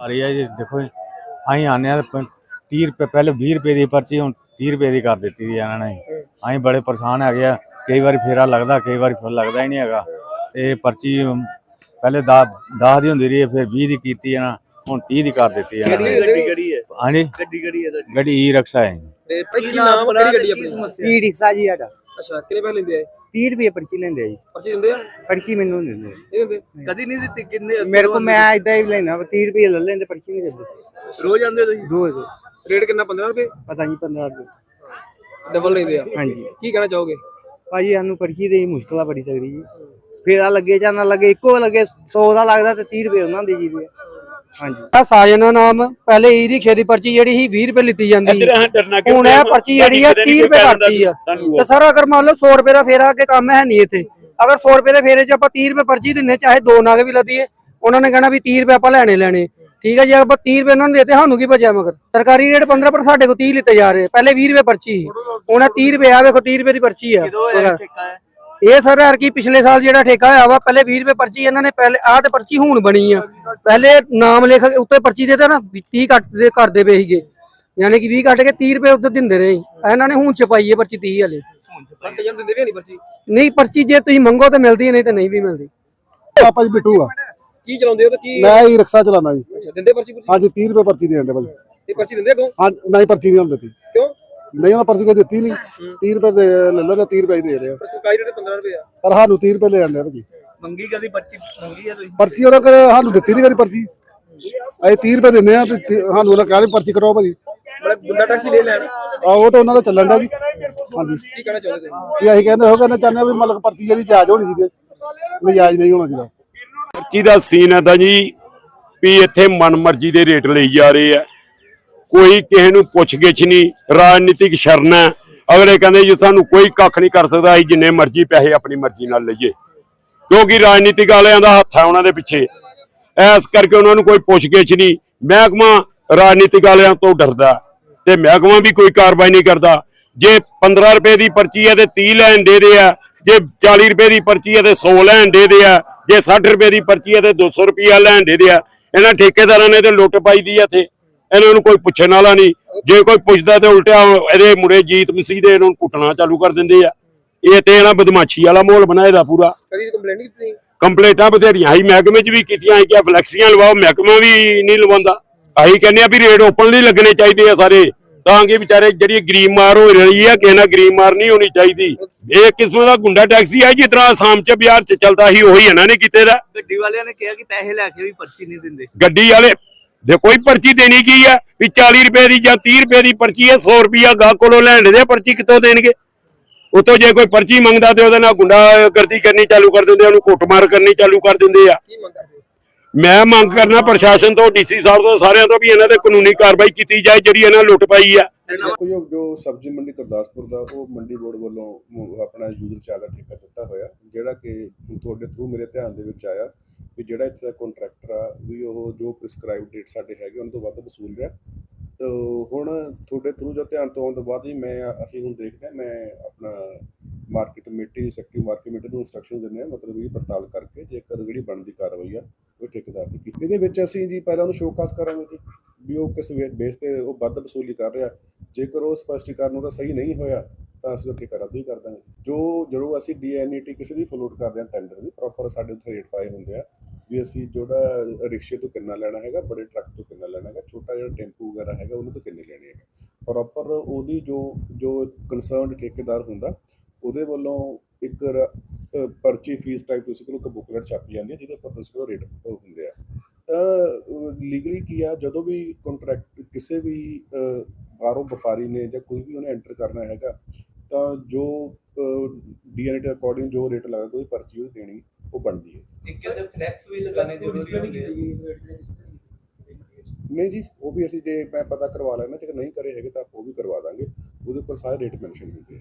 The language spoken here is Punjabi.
ਆ ਰਹੀ ਹੈ ਜੀ। ਦੇਖੋ ਜੀ ਅਸੀਂ ਆਨੇ ਆ 30 ਰੁਪਏ ਪਹਿਲੇ 20 ਰੁਪਏ ਦੀ ਪਰਚੀ ਹੁਣ 30 ਰੁਪਏ ਦੀ ਕਰ ਦਿੱਤੀ ਦੀ ਇਹਨਾਂ ਨੇ। ਅਸੀਂ ਬੜੇ ਪਰੇਸ਼ਾਨ ਹੈਗੇ ਆ। ਕਈ ਵਾਰੀ ਫੇਰਾ ਲੱਗਦਾ ਕਈ ਵਾਰੀ ਫਿਰ ਲੱਗਦਾ ਹੀ ਨਹੀਂ ਹੈਗਾ। ਇਹ ਪਰਚੀ ਪਹਿਲੇ 10 10 ਦੀ ਹੁੰਦੀ ਰਹੀ ਫਿਰ 20 ਦੀ ਕੀਤੀ ਹੈ ਨਾ ਹੁਣ 30 ਦੀ ਕਰ ਦਿੱਤੀ ਇਹਨਾਂ ਨੇ। ਗੱਡੀ ਕਿਹੜੀ ਹੈ? ਹਾਂਜੀ। ਗੱਡੀ ਕਿਹੜੀ ਹੈ ਤੁਹਾਡੀ? ਗੱਡੀ ਈ ਰਕਸ਼ਾ ਹੈ ਜੀ। ਤੇ ਭਾਈ ਕੀ ਨਾਮ ਕਿਹੜੀ ਗੱਡੀ ਆਪਣੀ? ਈ ਰਿਕਸ਼ਾ ਜੀ ਸਾਡਾ। ਅੱਛਾ ਕਿੰਨੇ ਪੈਸੇ ਲੈਂਦੇ ਆ 30 ਰੁਪਏ ਪਰਚੀ ਲੈਂਦੇ ਆ ਜੀ। ਪਰਚੀ ਦਿੰਦੇ ਆ? ਪਰਚੀ ਮੈਨੂੰ ਨਹੀਂ ਦਿੰਦੇ। ਇਹ ਦਿੰਦੇ? ਕਦੀ ਨਹੀਂ ਦਿੱਤੀ ਕਿੰਨੇ ਮੇਰੇ ਕੋ ਮੈਂ ਇਦਾਂ ਹੀ ਲੈਣਾ 30 ਰੁਪਏ ਲੈ ਲੈਂਦੇ ਪਰਚੀ ਨਹੀਂ ਦਿੰਦੇ। ਰੋਜ਼ ਆਉਂਦੇ ਹੋ ਤੁਸੀਂ? ਰੋਜ਼। ਰੇਟ ਕਿੰਨਾ 15 ਰੁਪਏ? ਪਤਾ ਨਹੀਂ 15 ਰੁਪਏ। ਡਬਲ ਲੈਂਦੇ ਆ? ਹਾਂਜੀ। ਕੀ ਕਹਿਣਾ ਚਾਹੋਗੇ? ਭਾਜੀ ਸਾਨੂੰ ਪਰਚੀ ਦੇ ਮੁਸ਼ਕਲ ਆ ਬੜੀ ਤਗੜੀ ਜੀ। ਫੇਰਾ ਲੱਗੇ ਜਾਂ ਨਾ ਲੱਗੇ ਇੱਕੋ ਲੱਗੇ 100 ਦਾ ਲੱਗਦਾ ਤੇ 30 ਰੁਪਏ ਉਹਨਾਂ ਦੇ ਜੀ ਦੇ। ਆ। ਹਾਂਜੀ। ਆ ਸਾਜਨਾ ਨਾਮ ਪਹਿਲੇ ਈ ਰਿਕਸ਼ੇ ਦੀ ਪਰਚੀ ਜਿਹੜੀ ਸੀ 20 ਰੁਪਏ ਲਿੱਤੀ ਜਾਂਦੀ ਸੀ। ਹੁਣ ਇਹ ਪਰਚੀ ਜਿਹੜੀ ਆ 30 ਰੁਪਏ ਕਰਤੀ ਆ। ਤੇ ਸਰ ਅਗਰ ਮੰਨ ਲਓ 100 ਰੁਪਏ ਦਾ ਫੇਰਾ ਅੱਗੇ ਕੰਮ ਹੈ ਨਹੀਂ ਇੱਥੇ ਅਗਰ 100 ਰੁਪਏ ਦੇ ਫੇਰੇ 'ਚ ਆਪਾਂ 30 ਰੁਪਏ ਪਰਚੀ ਦਿੰਨੇ ਚਾਹੇ ਦੋ ਨਾਗ ਵੀ ਲੱਦੀਏ ਉਹਨਾਂ ਨੇ ਕਹਿਣਾ ਵੀ 30 ਰੁਪਏ ਆਪਾਂ ਲੈਣੇ ਲੈਣੇ। ਠੀਕ ਹੈ ਜੇ ਆਪਾਂ 30 ਰੁਪਏ ਉਹਨਾਂ ਨੂੰ ਦੇਤੇ ਸਾਨੂੰ ਕੀ ਬਚਿਆ ਮਗਰ? ਸਰਕਾਰੀ ਰੇਟ 15 ਪਰ ਸਾਡੇ ਕੋਲ 30 ਲਿੱਤੇ ਜਾ ਰਹੇ ਪਹਿਲੇ 20 ਰੁਪਏ ਪਰਚੀ ਸੀ। ਹੁਣ ਇਹ 30 ਰੁਪਏ ਆ ਵੇਖੋ 30 ਰੁਪਏ ਦੀ ਪਰਚੀ ਆ। ਮਗਰ ਇਹ ਸਰ ਯਾਰ ਕੀ ਪਿਛਲੇ ਸਾਲ ਜਿਹੜਾ ਠੇਕਾ ਹੋਇਆ ਵਾ ਪਹਿਲੇ 20 ਰੁਪਏ ਪਰਚੀ ਇਹਨਾਂ ਨੇ ਪਹਿਲੇ ਆਹ ਤੇ ਪਰਚੀ ਹੁਣ ਬਣੀ ਆ। ਪਹਿਲੇ ਨਾਮ ਲਿਖ ਕੇ ਉੱਤੇ ਪਰਚੀ ਦੇ ਨਾ 30 ਕੱਟ ਦੇ ਕਰਦੇ ਪਏ ਸੀਗੇ। ਯਾਨੀ ਕਿ 20 ਕੱਟ ਕੇ 30 ਰੁਪਏ ਉੱਤੇ ਦਿੰਦੇ ਰਹੇ ਇਹਨਾਂ ਨੇ ਹੁਣ ਛਪਾਈ ਹੈ ਪਰਚੀ 30 ਵਾਲੇ। ਪਰ ਕਈਆਂ ਨੂੰ ਦਿੰਦੇ ਵੀ ਨਹੀਂ ਪਰਚੀ ਨਹੀਂ ਪਰਚੀ ਜੇ ਤੁਸੀਂ ਮੰਗੋ ਤੇ ਮਿਲਦੀ ਹੈ, ਨਹੀਂ ਤੇ ਨਹੀਂ ਵੀ ਮਿਲਦੀ। ਪਾਪਾ ਜੀ ਬਿੱਟੂ ਆ। ਕੀ ਚਲਾਉਂਦੇ ਹੋ ਤੇ ਕੀ ਮੈਂ ਹੀ ਰਿਕਸ਼ਾ ਚਲਾਉਂਦਾ ਜੀ। ਅੱਛਾ ਦਿੰਦੇ ਪਰਚੀ ਪੁਰਚੀ? ਹਾਂਜੀ 30 ਰੁਪਏ ਪਰਚੀ ਦੇਣ ਦੇ ਭਾਜੀ। ਇਹ ਪਰਚੀ ਦਿੰਦੇ ਕੋ ਹਾਂ ਨਹੀਂ ਪਰਚੀ ਨਹੀਂ ਕਿਉਂ ਨਹੀਂ ਉਹਨਾਂ ਪਰਚੀ ਕੋਈ ਦਿੱਤੀ ਨਹੀਂ। 30 ਰੁਪਏ ਦੇ ਲੈ ਲਓ ਤਾਂ 30 ਰੁਪਏ ਹੀ ਦੇ ਰਹੇ ਪਰ ਸਰਕਾਰੀ ਰੇਟ 15 ਰੁਪਏ ਆ। ਪਰ ਸਾਨੂੰ 30 ਰੁਪਏ ਲੈ ਜਾਂਦੇ ਆ ਭਾਜੀ। ਮੰਗੀ ਕਦੀ ਪਰਚੀ? ਮੰਗੀ ਆ ਤੁਸੀਂ? ਪਰਚੀ ਉਹਨਾਂ ਕਰ ਸਾਨੂੰ ਦਿੱਤੀ ਨਹੀਂ ਕਦੀ ਪਰਚੀ। ਅਸੀਂ 30 ਰੁਪਏ ਦਿੰਦੇ ਆ ਤੇ ਤੀ- ਸਾਨੂੰ ਉਹਨਾਂ ਕਹਿੰਦੇ ਪਰਚੀ ਕਟਾਓ ਭਾਜੀ। ਮਤਲਬ ਗੁੰਡਾ ਟੈਕਸੀ ਲੈ ਲੈਣ। ਆ ਉਹ ਤਾਂ ਉਹਨਾਂ ਦਾ ਚੱਲਣ ਦਾ ਜੀ। ਹਾਂਜੀ। ਕੀ ਕਹਿਣਾ ਚਾਹੁੰਦੇ ਤੁਸੀਂ? ਕੀ ਅਸੀਂ ਕਹਿੰਦੇ ਹੋ ਕਹਿੰਦੇ ਚਾਹੁੰਦੇ ਵੀ ਮਤਲਬ ਪਰਚੀ ਜਿਹੜੀ ਜਾਇਜ਼ ਹੋਣੀ ਚਾਹੀਦੀ ਹੈ ਨਜਾਇਜ਼ ਨਹੀਂ ਹੋਣਾ ਚਾਹੀਦਾ। ਪਰਚੀ ਦਾ ਸੀਨ ਹੈ ਤਾਂ ਜੀ ਵੀ ਇੱਥੇ ਮਨਮਰਜ਼ੀ ਦੇ ਰੇਟ ਲਈ ਜਾ ਰਹੇ ਆ। ਕੋਈ ਕਿਸੇ ਨੂੰ ਪੁੱਛਗਿੱਛ ਨਹੀਂ, ਰਾਜਨੀਤਿਕ ਸ਼ਰਨ ਹੈ। ਅਗਲੇ ਕਹਿੰਦੇ ਜੀ ਸਾਨੂੰ ਕੋਈ ਕੱਖ ਨਹੀਂ ਕਰ ਸਕਦਾ, ਅਸੀਂ ਜਿੰਨੇ ਮਰਜ਼ੀ ਪੈਸੇ ਆਪਣੀ ਮਰਜ਼ੀ ਨਾਲ ਲਈਏ। ਕਿਉਂਕਿ ਰਾਜਨੀਤਿਕ ਵਾਲਿਆਂ ਦਾ ਹੱਥ ਹੈ ਉਹਨਾਂ ਦੇ ਪਿੱਛੇ। ਐਸ ਕਰਕੇ ਉਹਨਾਂ ਨੂੰ ਕੋਈ ਪੁੱਛਗਿੱਛ ਨਹੀਂ। ਮਹਿਕਮਾ ਰਾਜਨੀਤਿਕ ਵਾਲਿਆਂ ਤੋਂ ਡਰਦਾ ਤੇ ਮਹਿਕਮਾ ਵੀ ਕੋਈ ਕਾਰਵਾਈ ਨਹੀਂ ਕਰਦਾ। ਜੇ 15 ਰੁਪਏ ਦੀ ਪਰਚੀ ਹੈ ਤੇ 30 ਲੈਣ ਦੇ ਦੇ ਆ। ਜੇ 40 ਰੁਪਏ ਦੀ ਪਰਚੀ ਹੈ ਤੇ 100 ਲੈਣ ਦੇ ਦੇ ਆ। ਜੇ 60 ਰੁਪਏ ਦੀ ਪਰਚੀ ਹੈ ਤੇ 200 ਰੁਪਿਆ ਲੈਣ ਦੇ ਦੇ ਆ। ਇਹਨਾਂ ਠੇਕੇਦਾਰਾਂ ਨੇ ਤੇ ਲੁੱਟ ਪਾਈ ਦੀ ਆ ਇੱਥੇ। ਇਹਨਾਂ ਨੂੰ ਕੋਈ ਪੁੱਛਣ ਵਾਲਾ ਨਹੀਂ। ਜੇ ਕੋਈ ਪੁੱਛਦਾ ਤੇ ਉਲਟਾ ਇਹਦੇ ਮੁੰਡੇ ਜੀਤ ਮਸੀਹ ਦੇ ਇਹਨਾਂ ਨੂੰ ਕੁੱਟਣਾ ਚਾਲੂ ਕਰ ਦਿੰਦੇ ਆ। ਇਹ ਤੇ ਇਹਨਾਂ ਬਦਮਾਸ਼ੀ ਵਾਲਾ ਮਾਹੌਲ ਬਣਾਇਆ ਦਾ ਪੂਰਾ। ਕਦੀ ਕੰਪਲੇਂਟ ਨਹੀਂ ਕੀਤੀ ਕੰਪਲੇਂਟਾਂ ਬਥੇਰੀਆਂ ਹੀ ਮਹਿਕਮੇ 'ਚ ਵੀ ਕੀਤੀਆਂ ਸੀ ਕਿ ਫਲੈਕਸੀਆਂ ਲਵਾਓ ਮਹਿਕਮਾ ਵੀ ਨਹੀਂ ਲਵਾਉਂਦਾ। ਅਸੀਂ ਕਹਿੰਦੇ ਆ ਵੀ ਰੇਟ ਓਪਨਲੀ ਲੱਗਣੇ ਚਾਹੀਦੇ ਆ ਸਾਰੇ। ਤਾਂ ਕਿ ਵਿਚਾਰੇ ਜਿਹੜੀ ਗਰੀਬ ਮਾਰ ਹੋ ਰਹੀ ਆ ਕਿਸੇ ਨਾਲ ਗਰੀਬ ਮਾਰ ਨਹੀਂ ਹੋਣੀ ਚਾਹੀਦੀ। ਇਹ ਕਿਸਮ ਦਾ ਗੁੰਡਾ ਟੈਕਸੀ ਹੈ ਜਿਸ ਤਰ੍ਹਾਂ ਆਸਾਮ 'ਚ ਬਿਹਾਰ 'ਚ ਚੱਲਦਾ ਸੀ ਉਹੀ ਇਹਨਾਂ ਨੇ ਕੀਤੇ ਦਾ। ਗੱਡੀ ਵਾਲਿਆਂ ਨੇ ਕਿਹਾ ਕਿ ਪੈਸੇ ਲੈ ਕੇ ਵੀ ਪਰਚੀ ਨਹੀਂ ਦਿੰਦੇ। ਗੱਡੀ ਵਾਲੇ ਦੇ ਕੋਈ ਪਰਚੀ ਦੇਣੀ ਕੀ ਆ? ਵੀ 40 ਰੁਪਏ ਦੀ ਜਾਂ 30 ਰੁਪਏ ਦੀ ਪਰਚੀ ਹੈ 100 ਰੁਪਿਆ ਗਾਹ ਕੋਲੋਂ ਲੈਣ ਦੇ ਪਰਚੀ ਕਿੱਥੋਂ ਦੇਣਗੇ? ਉਤੋਂ ਜੇ ਕੋਈ ਪਰਚੀ ਮੰਗਦਾ ਤੇ ਉਹਦੇ ਨਾਲ ਗੁੰਡਾਗਰਦੀ ਕਰਨੀ ਚਾਲੂ ਕਰ ਦਿੰਦੇ ਉਹਨੂੰ ਕੁੱਟਮਾਰ ਕਰਨੀ ਚਾਲੂ ਕਰ ਦਿੰਦੇ ਆ? ਮੈਂ ਮੰਗ ਕਰਨਾ ਪ੍ਰਸ਼ਾਸਨ ਤੋਂ ਡੀਸੀ ਸਾਹਿਬ ਤੋਂ ਸਾਰਿਆਂ ਤੋਂ ਵੀ ਇਹਨਾਂ ਤੇ ਕਾਨੂੰਨੀ ਕਾਰਵਾਈ ਕੀਤੀ ਜਾਏ ਜਿਹੜੀ ਇਹਨਾਂ ਲੁੱਟ ਪਾਈ ਆ। ਜੋ ਜੋ ਸਬਜ਼ੀ ਮੰਡੀ ਗੁਰਦਾਸਪੁਰ ਦਾ ਉਹ ਮੰਡੀ ਬੋਰਡ ਵੱਲੋਂ ਆਪਣਾ ਯੂਜ਼ਰ ਠੇਕਾ ਦਿੱਤਾ ਹੋਇਆ ਜਿਹੜਾ ਕਿ ਤੁਹਾਡੇ ਥਰੂ ਮੇਰੇ ਧਿਆਨ ਦੇ ਵਿੱਚ ਆਇਆ। ਵੀ ਜਿਹੜਾ ਇੱਥੇ ਦਾ ਕੰਟਰੈਕਟਰ ਆ, ਵੀ ਉਹ ਜੋ ਪ੍ਰਿਸਕ੍ਰਾਈਬ ਡੇਟ ਸਾਡੇ ਹੈਗੇ, ਉਹਨਾਂ ਤੋਂ ਵੱਧ ਵਸੂਲ ਰਿਹਾ। ਤੋ ਹੁਣ ਤੁਹਾਡੇ ਥਰੂ ਜੋ ਧਿਆਨ ਤੋਂ ਆਉਣ ਤੋਂ ਬਾਅਦ ਹੀ ਮੈਂ, ਅਸੀਂ ਹੁਣ ਦੇਖਦੇ ਹਾਂ, ਮੈਂ ਆਪਣਾ market committee secretary market committee ਨੂੰ ਇੰਸਟਰਕਸ਼ਨ ਦਿੰਦੇ ਹਾਂ, ਮਤਲਬ ਇਹ ਪੜਤਾਲ ਕਰਕੇ ਜੇਕਰ ਜਿਹੜੀ ਬਣਦੀ ਕਾਰਵਾਈ ਆ, ਉਹ ਠੇਕੇਦਾਰ ਦੀ ਕੀਤੀ। ਇਹਦੇ ਵਿੱਚ ਅਸੀਂ ਜੀ ਪਹਿਲਾਂ ਉਹਨੂੰ ਸ਼ੋਕਾਸ ਕਰਾਂਗੇ ਜੀ, ਵੀ ਉਹ ਕਿਸ ਬੇਸ ਤੇ ਉਹ ਵੱਧ ਵਸੂਲੀ ਕਰ ਰਿਹਾ। ਜੇਕਰ ਉਹ ਸਪਸ਼ਟੀਕਰਨ ਉਹਦਾ ਸਹੀ ਨਹੀਂ ਹੋਇਆ ਤਾਂ ਅਸੀਂ ਉਹ ਠੇਕਾ ਰੱਦ ਵੀ ਕਰ ਦਾਂਗੇ। ਜੋ ਜਦੋਂ ਅਸੀਂ ਡੀਐਨਈਟੀ ਕਿਸੇ ਦੀ ਫਲੋਟ ਕਰਦੇ ਹਾਂ ਟੈਂਡਰ ਦੀ ਪ੍ਰੋਪਰ ਸਾਡੇ ਉੱਥੇ ਰੇਟ ਪਾਏ ਹੁੰਦੇ ਆ ਵੀ ਅਸੀਂ ਜਿਹੜਾ ਰਿਕਸ਼ੇ ਤੋਂ ਕਿੰਨਾ ਲੈਣਾ ਹੈਗਾ, ਬੜੇ ਟਰੱਕ ਤੋਂ ਕਿੰਨਾ ਲੈਣਾ ਹੈਗਾ, ਛੋਟਾ ਜਿਹੜਾ ਟੈਂਪੂ ਵਗੈਰਾ ਹੈਗਾ, ਉਹਨੂੰ ਤੋਂ ਕਿੰਨੇ ਲੈਣੇ ਹੈਗੇ। ਪ੍ਰੋਪਰ ਉਹਦੀ ਜੋ ਜੋ ਕਨਸਰਨਡ ਠੇਕੇਦਾਰ ਹੁੰਦਾ, ਉਹਦੇ ਵੱਲੋਂ ਇੱਕ ਪਰਚੀ ਫੀਸ ਟਾਈਪ ਤੁਸੀਂ ਕੋਲ ਇੱਕ ਬੁਕਲੇਟ ਛਾਪੀ ਜਾਂਦੀ ਹੈ, ਜਿਹਦੇ ਉੱਪਰ ਤੁਸੀਂ ਕੋਲ ਰੇਟ ਹੁੰਦੇ ਆ। ਤਾਂ ਲੀਗਲੀ ਕੀ ਆ, ਜਦੋਂ ਵੀ ਕੰਟਰੈਕਟ ਕਿਸੇ ਵੀ ਬਾਹਰੋਂ ਵਪਾਰੀ ਨੇ ਜਾਂ ਕੋਈ ਵੀ ਉਹਨੇ ਐਂਟਰ ਕਰਨਾ ਹੈਗਾ ਤਾਂ ਜੋ ਡੀਐਨਏ ਦੇ ਅਕੋਰਡਿੰਗ ਜੋ ਰੇਟ ਲੱਗਦਾ ਉਹਦੀ ਪਰਚੀ ਉਹ ਦੇਣੀ ਉਹ ਬਣਦੀ ਹੈ। ਇੱਕ ਜਦ ਫਲੈਕਸ ਵੀ ਲਗਾਣੇ ਜ਼ਰੂਰੀ ਹੁੰਦੇ ਆ। ਨਹੀਂ ਜੀ ਉਹ ਵੀ ਅਸੀਂ ਜੇ ਮੈਂ ਪਤਾ ਕਰਵਾ ਲੈਣਾ ਜੇ ਨਹੀਂ ਕਰੇ ਹੈਗੇ ਤਾਂ ਉਹ ਵੀ ਕਰਵਾ ਦਾਂਗੇ। ਉਹਦੇ ਉੱਪਰ ਸਾਰੇ ਰੇਟ ਮੈਂਸ਼ਨ ਹੁੰਦੇ ਆ।